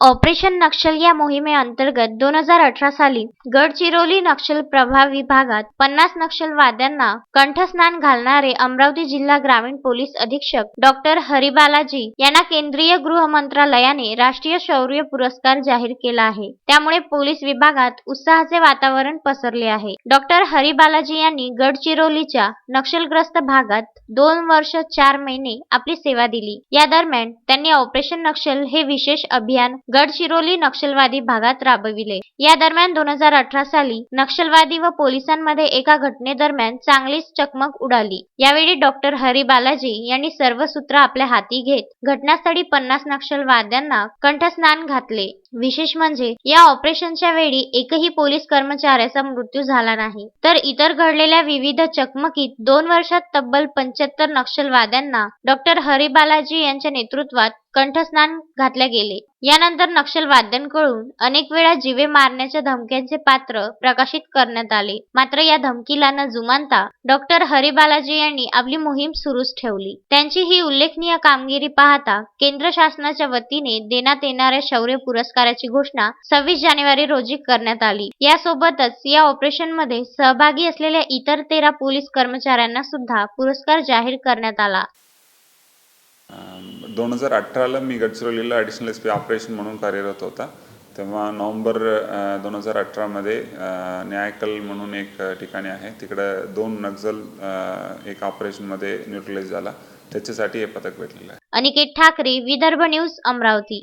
Operation नक्षल या मोहिमेअंतर्गत दोन हजार अठरा साली गडचिरोली नक्षल प्रभाव विभागात पन्नास नक्षलवाद्यांना कंठस्नान घालणारे अमरावती जिल्हा ग्रामीण पोलीस अधीक्षक डॉक्टर हरिबालाजी यांना केंद्रीय गृह मंत्रालयाने राष्ट्रीय शौर्य पुरस्कार जाहीर केला आहे. त्यामुळे पोलीस विभागात उत्साहाचे वातावरण पसरले आहे. डॉक्टर हरिबालाजी यांनी गडचिरोलीच्या नक्षलग्रस्त भागात दोन वर्ष चार महिने आपली सेवा दिली. या दरम्यान त्यांनी ऑपरेशन नक्षल हे विशेष अभियान गडचिरोली नक्षलवादी भागात राबविले. या दरम्यान दोन हजार अठरा साली नक्षलवादी व पोलिसांमध्ये एका घटनेदरम्यान चांगलीच चकमक उडाली. यावेळी डॉक्टर हरी बालाजी यांनी सर्व सूत्र आपल्या हाती घेत घटनास्थळी पन्नास नक्षलवाद्यांना कंठस्नान घातले. विशेष म्हणजे या ऑपरेशनच्या वेळी एकही पोलीस कर्मचाऱ्याचा मृत्यू झाला नाही. तर इतर घडलेल्या विविध चकमकीत दोन वर्षात तब्बल पंच्याहत्तर नक्षलवाद्यांना डॉक्टर हरी बालाजी यांच्या नेतृत्वात कंठस्नान घातले गेले. यानंतर नक्षलवाद्यांकडून अनेक वेळा जीवे मारण्याच्या धमक्यांचे पात्र प्रकाशित करण्यात आले. मात्र या धमकीला न जुमानता डॉक्टर हरिबालाजी यांनी आपली मोहीम सुरूच ठेवली. त्यांची ही उल्लेखनीय कामगिरी पाहता केंद्र शासनाच्या वतीने देण्यात येणाऱ्या शौर्य पुरस्कार पुरस्काराची घोषणा सव्वीस जानेवारी रोजी करण्यात आली. यासोबतच या ऑपरेशनमध्ये सहभागी असलेल्या इतर तेरा पोलीस कर्मचाऱ्यांना सुद्धा पुरस्कार जाहीर करण्यात आला. दोन हजार अठराला मी गडचिरोलीला ॲडिशनल एस पी ऑपरेशन म्हणून कार्यरत होता. तेव्हा नोव्हेंबर दोन हजार अठरामध्ये न्यायकल म्हणून एक ठिकाणी आहे. तिकडं दोन नक्झल एक ऑपरेशनमध्ये न्यूट्रलाइज झाला. त्याच्यासाठी हे पदक भेटलेलं आहे. अनिकेत ठाकरे विदर्भ न्यूज अमरावती.